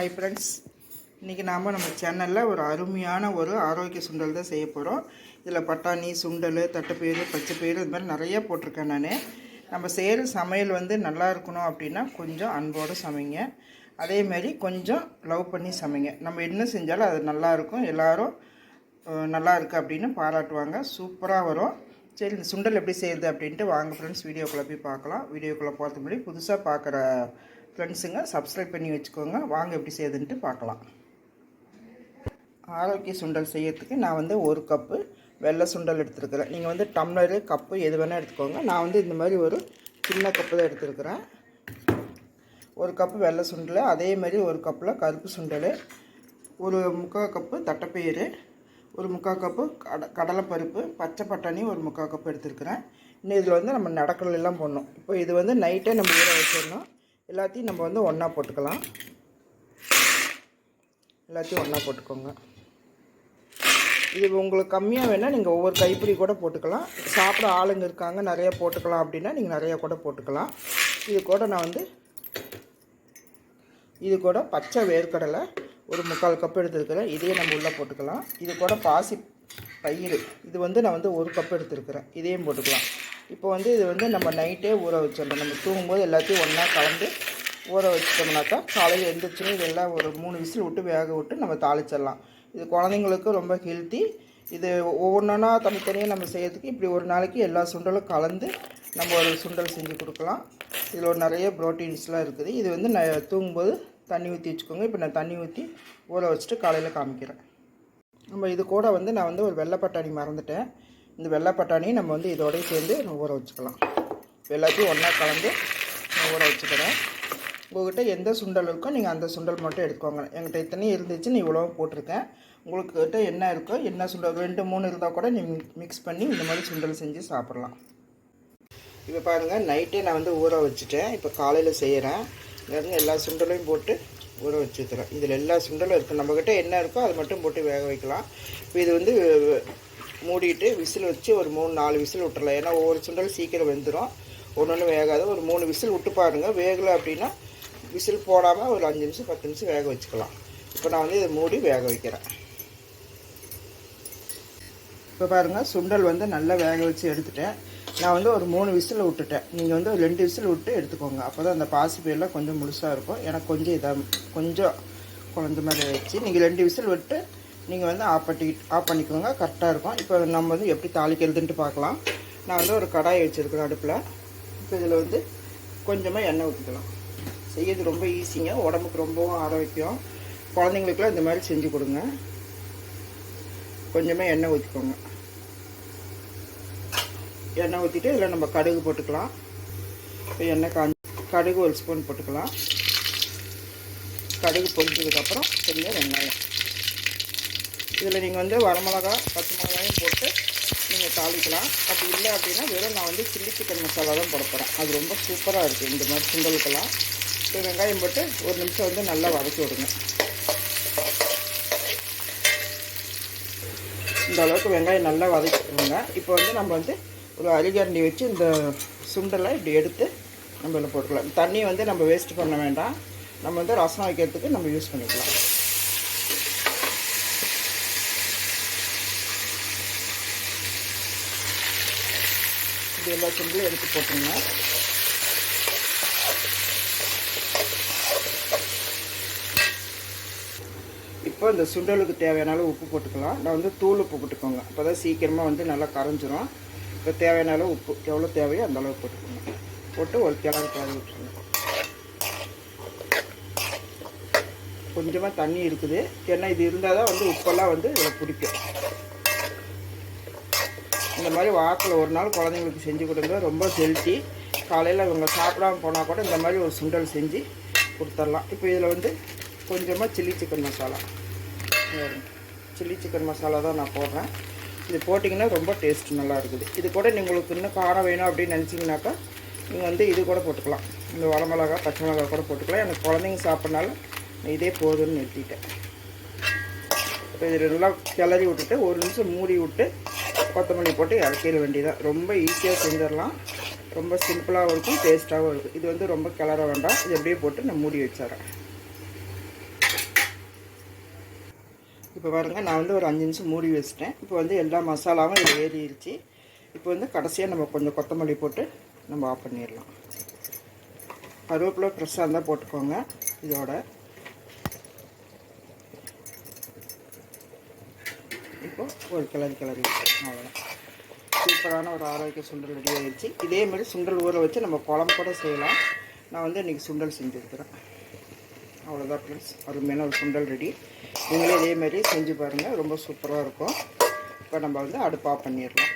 Hi friends இன்றைக்கி நாம் நம்ம சேனலில் ஒரு அருமையான ஒரு ஆரோக்கிய சுண்டல் தான் செய்ய போகிறோம் இதில் பட்டாணி சுண்டல் தட்டைப்பயிறு பச்சைப்பயிறு இது மாதிரி நிறைய போட்டிருக்கேன் நான். நம்ம செய்கிற சமையல் வந்து நல்லா இருக்கணும் அப்படின்னா கொஞ்சம் அன்போடு சமைங்க. அதேமாரி கொஞ்சம் லவ் பண்ணி சமைங்க. நம்ம என்ன செஞ்சாலும் அது நல்லாயிருக்கும் எல்லோரும் எல்லாரும் நல்லா இருக்குது அப்படின்னு பாராட்டுவாங்க. சூப்பராக வரும். சரி இந்த சுண்டல் எப்படி செய்யுது அப்படின்ட்டு வாங்க ஃப்ரெண்ட்ஸ் வீடியோக்குள்ளே போய் பார்க்கலாம். வீடியோக்குள்ளே போகிறதுக்கு முன்னாடி புதுசாக பார்க்குற ஃப்ரெண்ட்ஸுங்க சப்ஸ்கிரைப் பண்ணி வச்சுக்கோங்க. வாங்க எப்படி செய்யுதுன்ட்டு பார்க்கலாம். ஆரோக்கிய சுண்டல் செய்யறதுக்கு நான் வந்து ஒரு கப்பு வெள்ளை சுண்டல் எடுத்துருக்குறேன். நீங்கள் வந்து டம்ளரு கப்பு எது வேணால் எடுத்துக்கோங்க. நான் வந்து இந்த மாதிரி ஒரு சின்ன கப்பு தான் எடுத்துருக்குறேன். ஒரு கப்பு வெள்ளை சுண்டல் அதே மாதிரி ஒரு கப்பில் கருப்பு சுண்டல் ஒரு முக்கால் கப்பு தட்டைப்பயிறு ஒரு முக்கால் கப்பு கட கடலைப்பருப்பு பச்சை பட்டாணி ஒரு முக்கால் கப்பு எடுத்துருக்குறேன். இன்னும் இதில் வந்து நம்ம நடக்கலாம் எல்லாம் போடணும். இப்போ இது வந்து நைட்டே நம்ம ஊற வச்சிடணும். எல்லாத்தையும் நம்ம வந்து ஒன்றா போட்டுக்கலாம். எல்லாத்தையும் ஒன்றா போட்டுக்கோங்க. இது உங்களுக்கு கம்மியாக வேணால் நீங்கள் ஒவ்வொரு கைப்பிடி கூட போட்டுக்கலாம். சாப்பிட ஆளுங்க இருக்காங்க நிறையா போட்டுக்கலாம் அப்படின்னா நீங்கள் நிறையா கூட போட்டுக்கலாம். இது கூட நான் வந்து இது கூட பச்சை வேர்க்கடலை ஒரு முக்கால் கப் எடுத்துருக்கிறேன். இதையே நம்ம உள்ளே போட்டுக்கலாம். இது கூட பாசி பயிர் இது வந்து நான் வந்து ஒரு கப் எடுத்துருக்கிறேன். இதையும் போட்டுக்கலாம். இப்போ வந்து இது வந்து நம்ம நைட்டே ஊற வச்சிடணும். நம்ம தூங்கும்போது எல்லாத்தையும் ஒன்றா கலந்து ஊற வச்சிட்டோம்னாக்கா காலையில் எழுந்திரிச்சுன்னு இதெல்லாம் ஒரு மூணு விசில் விட்டு வேக விட்டு நம்ம தாளிச்சிடலாம். இது குழந்தைங்களுக்கு ரொம்ப ஹெல்த்தி இது ஒவ்வொன்றா தனித்தனியாக நம்ம செய்யறதுக்கு இப்படி ஒரு நாளைக்கு எல்லா சுண்டலும் கலந்து நம்ம ஒரு சுண்டல் செஞ்சு கொடுக்கலாம். இதில் ஒரு நிறைய ப்ரோட்டீன்ஸ்லாம் இருக்குது. இது வந்து நான் தூங்கும்போது தண்ணி ஊற்றி வச்சுக்கோங்க. இப்போ நான் தண்ணி ஊற்றி ஊற வச்சுட்டு காலையில் காமிக்கிறேன். நம்ம இது கூட வந்து நான் வந்து ஒரு வெள்ளை பட்டாணி மறந்துட்டேன். இந்த வெள்ளை பட்டாணியும் நம்ம வந்து இதோடய சேர்ந்து ஊற வச்சுக்கலாம். எல்லாத்தையும் ஒன்றா கலந்து நான் ஊற வச்சுக்கிறேன். உங்கள்கிட்ட எந்த சுண்டல் இருக்கோ நீங்கள் அந்த சுண்டல் மட்டும் எடுத்துக்கோங்க. என்கிட்ட இத்தனையும் இருந்துச்சு நீ இவ்வளோ போட்டிருக்கேன். உங்களுக்கு என்ன இருக்கோ என்ன சுண்டல் ரெண்டு மூணு இருந்தால் கூட நீ மிக்ஸ் பண்ணி இந்த மாதிரி சுண்டல் செஞ்சு சாப்பிட்லாம். இப்போ பாருங்கள் நைட்டே நான் வந்து ஊற வச்சுட்டேன். இப்போ காலையில் செய்கிறேன் இருந்து எல்லா சுண்டலையும் போட்டு ஊற வச்சுக்கிறேன். இதில் எல்லா சுண்டலும் இருக்குது நம்மக்கிட்ட என்ன இருக்கோ அதை மட்டும் போட்டு வேக வைக்கலாம். இப்போ இது வந்து மூடிட்டு விசில் வச்சு ஒரு மூணு நாலு விசில் விட்டுறலாம். ஏன்னா ஒவ்வொரு சுண்டல் சீக்கிரம் வெந்துடும் ஒன்று ஒன்று வேகாது. ஒரு மூணு விசில் விட்டு பாருங்கள் வேகலை அப்படின்னா விசில் போடாமல் ஒரு அஞ்சு நிமிஷம் பத்து நிமிஷம் வேக வச்சுக்கலாம். இப்போ நான் வந்து இதை மூடி வேக வைக்கிறேன். இப்போ பாருங்கள் சுண்டல் வந்து நல்லா வேக வச்சு எடுத்துட்டேன். நான் வந்து ஒரு மூணு விசில் விட்டுட்டேன். நீங்கள் வந்து ஒரு ரெண்டு விசில் விட்டு எடுத்துக்கோங்க. அப்போ தான் அந்த பாசிப்பயிரெலாம் கொஞ்சம் முழுசாக இருக்கும். எனக்கு கொஞ்சம் இதாக கொஞ்சம் குழந்த மாதிரி வச்சு நீங்கள் ரெண்டு விசில் விட்டு நீங்கள் வந்து ஆஃப் பண்ணி ஆஃப் பண்ணிக்கோங்க. கரெக்டாக இருக்கும். இப்போ நம்ம வந்து எப்படி தாளிக்கிறதுன்ட்டு பார்க்கலாம். நான் வந்து ஒரு கடாய் வச்சுருக்கிறேன் அடுப்பில். இப்போ இதில் வந்து கொஞ்சமாக எண்ணெய் ஊற்றிக்கலாம் செய்யறது ரொம்ப ஈஸிங்க உடம்புக்கு ரொம்பவும் ஆரோக்கியம். குழந்தைங்களுக்குலாம் இந்த மாதிரி செஞ்சு கொடுங்க. கொஞ்சமாக எண்ணெய் ஊற்றிக்கோங்க எண்ணெய் ஊற்றிட்டு இதில் நம்ம கடுகு போட்டுக்கலாம். இப்போ எண்ணெய் காஞ்சி கடுகு ஒரு ஸ்பூன் போட்டுக்கலாம். கடுகு பொரிஞ்சதுக்கப்புறம் கொஞ்சம் வெங்காயம். இதில் நீங்கள் வந்து வரமிளகா பச்சை மிளகாயும் போட்டு நீங்கள் தாளிக்கலாம். அப்படி இல்லை அப்படின்னா வெறும் நான் வந்து சில்லி சிக்கன் மசாலா தான் போட போகிறேன் அது ரொம்ப சூப்பராக இருக்குது இந்த மாதிரி சுண்டலுக்கெல்லாம். இப்போ வெங்காயம் போட்டு ஒரு நிமிஷம் வந்து நல்லா வதக்கி விடுங்க. இந்த அளவுக்கு வெங்காயம் நல்லா வதக்கிடுங்க இப்போ வந்து நம்ம வந்து ஒரு அரிகரண்டி வச்சு இந்த சுண்டலை இப்படி எடுத்து நம்ம இதில் போட்டுக்கலாம். தண்ணி வந்து நம்ம வேஸ்ட் பண்ண வேண்டாம். நம்ம வந்து ரசம் வைக்கிறதுக்கு நம்ம யூஸ் பண்ணிக்கலாம். இது எல்லா சுண்டலும் எடுத்து போட்டுருங்க. இப்போ இந்த சுண்டலுக்கு தேவையான அளவு உப்பு போட்டுக்கலாம். நான் வந்து தூள் உப்பு போட்டுக்கோங்க. அப்போ தான் சீக்கிரமாக வந்து நல்லா கரைஞ்சிரும். இப்போ தேவையான அளவு உப்பு எவ்வளோ தேவையோ அந்த அளவு போட்டுக்கோங்க. போட்டு ஒரு கிளறு கிளறி விட்டுருங்க. கொஞ்சமாக தண்ணி இருக்குது. ஏன்னா இது இருந்தால் தான் வந்து உப்பெல்லாம் வந்து இதில் பிடிக்கும். இந்த மாதிரி வாரத்தில் ஒரு நாள் குழந்தைங்களுக்கு செஞ்சு கொடுங்க. ரொம்ப ஹெல்த்தி காலையில் இவங்க சாப்பிடாம போனால் கூட இந்த மாதிரி ஒரு சுண்டல் செஞ்சு கொடுத்துர்லாம் இப்போ இதில் வந்து கொஞ்சமாக chilli chicken masala chilli chicken masala தான் நான் போடுறேன். இது போட்டிங்கன்னா ரொம்ப டேஸ்ட் நல்லா இருக்குது. இது கூட நீங்கள் உங்களுக்கு இன்னும் காரம் வேணும் அப்படின்னு நினச்சிங்கனாக்கா நீங்கள் வந்து இது கூட போட்டுக்கலாம். இந்த வரமிளகா பச்சை மிளகா கூட போட்டுக்கலாம். எனக்கு குழந்தைங்க சாப்பிட்னாலும் இதே போதும்னு நிறுத்திட்டேன். இப்போ இது நல்லா கிளறி விட்டுட்டு ஒரு நிமிஷம் மூடி விட்டு கொத்தமல்லி போட்டு இறக்கிட வேண்டியதான் ரொம்ப ஈஸியாக செஞ்சிடலாம். ரொம்ப சிம்பிளாகவும் இருக்கும் டேஸ்ட்டாகவும் இருக்கும். இது வந்து ரொம்ப கிளற வேண்டாம். இது அப்படியே போட்டு நான் மூடி வச்சிடறேன். இப்போ பாருங்கள் நான் வந்து ஒரு அஞ்சு நிமிஷம் மூடி வச்சிட்டேன். இப்போ வந்து எல்லா மசாலாவும் இது ஏறிடுச்சு. இப்போ வந்து கடைசியாக நம்ம கொஞ்சம் கொத்தமல்லி போட்டு நம்ம ஆஃப் பண்ணிடலாம். கருவேப்பிலை ஃப்ரெஷ்ஷாக இருந்தால் போட்டுக்கோங்க. இதோட இப்போ ஒரு கிளறி கிளறி. அவ்வளோதான் சூப்பரான ஒரு ஆரோக்கிய சுண்டல் ரெடி ஆகிடுச்சு இதே மாதிரி சுண்டல் ஊற வச்சு நம்ம குழம்பு கூட செய்யலாம். நான் வந்து இன்றைக்கி சுண்டல் செஞ்சுருக்கிறேன். அவ்வளோதான் ஃப்ரெண்ட்ஸ் அருமையான ஒரு சுண்டல் ரெடி நீங்களே இதே மாதிரி செஞ்சு பாருங்கள் ரொம்ப சூப்பராக இருக்கும். இப்போ நம்ம வந்து அடுப்பாக பண்ணிடலாம்.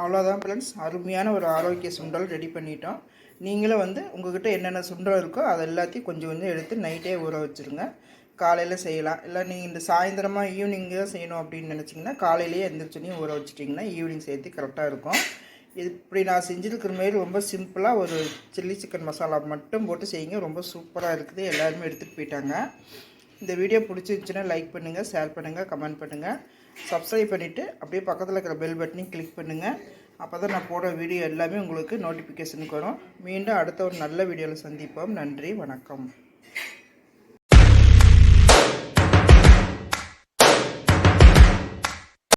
அவ்வளோதான் ஃப்ரெண்ட்ஸ் அருமையான ஒரு ஆரோக்கிய சுண்டல் ரெடி பண்ணிட்டோம். நீங்களும் வந்து உங்கள்கிட்ட என்னென்ன சுண்டல் இருக்கோ அது எல்லாத்தையும் கொஞ்சம் கொஞ்சம் எடுத்து நைட்டே ஊற வச்சுருங்க. காலையில் செய்யலாம். இல்லை நீங்கள் இந்த சாயந்தரமாக ஈவினிங்கு செய்யணும் அப்படின்னு நினச்சிங்கன்னா காலையிலேயே எந்திரிச்சோனையும் ஊற வச்சிட்டிங்கன்னா ஈவினிங் சேர்த்து கரெக்டாக இருக்கும். இது இப்படி நான் செஞ்சுருக்கிற மாரி ரொம்ப சிம்பிளாக ஒரு சில்லி சிக்கன் மசாலா மட்டும் போட்டு செய்யுங்க. ரொம்ப சூப்பராக இருக்குது. எல்லாருமே எடுத்துகிட்டு போயிட்டாங்க. இந்த வீடியோ பிடிச்சிருந்துச்சுன்னா லைக் பண்ணுங்கள் ஷேர் பண்ணுங்கள் கமெண்ட் பண்ணுங்கள் சப்ஸ்கிரைப் பண்ணிவிட்டு அப்படியே பக்கத்தில் இருக்கிற பெல் பட்டனையும் கிளிக் பண்ணுங்கள் அப்போ தான் நான் போடுற வீடியோ எல்லாமே உங்களுக்கு நோட்டிஃபிகேஷனுக்கு வரும். மீண்டும் அடுத்த ஒரு நல்ல வீடியோவில் சந்திப்போம். நன்றி வணக்கம்.